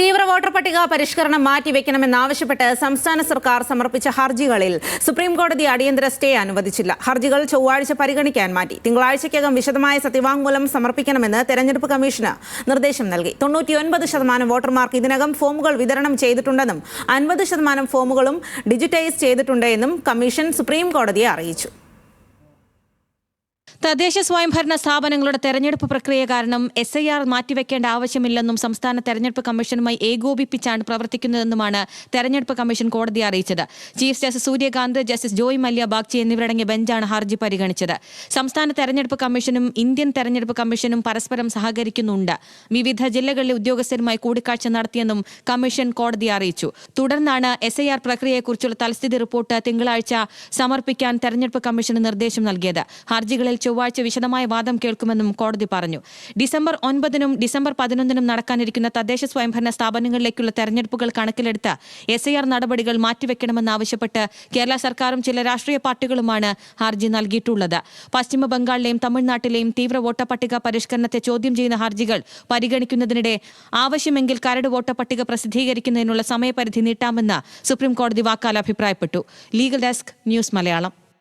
തീവ്ര വോട്ടർ പട്ടിക പരിഷ്കരണം മാറ്റിവെക്കണമെന്നാവശ്യപ്പെട്ട് സംസ്ഥാന സർക്കാർ സമർപ്പിച്ച ഹർജികളിൽ സുപ്രീംകോടതി അടിയന്തര സ്റ്റേ അനുവദിച്ചില്ല. ഹർജികൾ ചൊവ്വാഴ്ച പരിഗണിക്കാൻ മാറ്റി. തിങ്കളാഴ്ചയ്ക്കകം വിശദമായ സത്യവാങ്മൂലം സമർപ്പിക്കണമെന്ന് തെരഞ്ഞെടുപ്പ് കമ്മീഷന് നിർദ്ദേശം നൽകി. തൊണ്ണൂറ്റിയൊൻപത് ശതമാനം വോട്ടർമാർക്ക് ഇതിനകം ഫോമുകൾ വിതരണം ചെയ്തിട്ടുണ്ടെന്നും അൻപത് ശതമാനം ഫോമുകളും ഡിജിറ്റൈസ് ചെയ്തിട്ടുണ്ട് എന്നും കമ്മീഷൻ സുപ്രീംകോടതിയെ അറിയിച്ചു. തദ്ദേശ സ്വയംഭരണ സ്ഥാപനങ്ങളുടെ തെരഞ്ഞെടുപ്പ് പ്രക്രിയ കാരണം എസ് ഐ ആർ മാറ്റിവെക്കേണ്ട ആവശ്യമില്ലെന്നും സംസ്ഥാന തെരഞ്ഞെടുപ്പ് കമ്മീഷനുമായി ഏകോപിപ്പിച്ചാണ് പ്രവർത്തിക്കുന്നതെന്നുമാണ് തെരഞ്ഞെടുപ്പ് കമ്മീഷൻ കോടതിയെ അറിയിച്ചത്. Chief justice Suryakant justice Joymalya Bagchi എന്നിവരടങ്ങിയ ബെഞ്ചാണ് ഹർജി പരിഗണിച്ചത്. സംസ്ഥാന തെരഞ്ഞെടുപ്പ് കമ്മീഷനും ഇന്ത്യൻ തെരഞ്ഞെടുപ്പ് കമ്മീഷനും പരസ്പരം സഹകരിക്കുന്നുണ്ട്. വിവിധ ജില്ലകളിലെ ഉദ്യോഗസ്ഥരുമായി കൂടിക്കാഴ്ച നടത്തിയെന്നും കമ്മീഷൻ കോടതിയെ അറിയിച്ചു. തുടർന്നാണ് എസ് ഐ ആർ പ്രക്രിയയെക്കുറിച്ചുള്ള തൽസ്ഥിതി റിപ്പോർട്ട് തിങ്കളാഴ്ച സമർപ്പിക്കാൻ തെരഞ്ഞെടുപ്പ് കമ്മീഷന് നിർദ്ദേശം നൽകിയത്. ഹർജികളിൽ ചൊവ്വാഴ്ച വിശദമായ വാദം കേൾക്കുമെന്നും കോടതി പറഞ്ഞു. ഡിസംബർ ഒൻപതിനും ഡിസംബർ പതിനൊന്നിനും നടക്കാനിരിക്കുന്ന തദ്ദേശ സ്വയംഭരണ സ്ഥാപനങ്ങളിലേക്കുള്ള തെരഞ്ഞെടുപ്പുകൾ കണക്കിലെടുത്ത് എസ് നടപടികൾ മാറ്റിവെക്കണമെന്നാവശ്യപ്പെട്ട് കേരള സർക്കാരും ചില രാഷ്ട്രീയ പാർട്ടികളുമാണ് ഹർജി നൽകിയിട്ടുള്ളത്. പശ്ചിമ ബംഗാളിലെയും തമിഴ്നാട്ടിലെയും തീവ്ര വോട്ടപ്പട്ടിക പരിഷ്കരണത്തെ ചോദ്യം ചെയ്യുന്ന ഹർജികൾ പരിഗണിക്കുന്നതിനിടെ ആവശ്യമെങ്കിൽ കരട് വോട്ടപ്പട്ടിക പ്രസിദ്ധീകരിക്കുന്നതിനുള്ള സമയപരിധി നീട്ടാമെന്ന് സുപ്രീംകോടതി വാക്കാൽ അഭിപ്രായപ്പെട്ടു. Legal desk news Malayalam.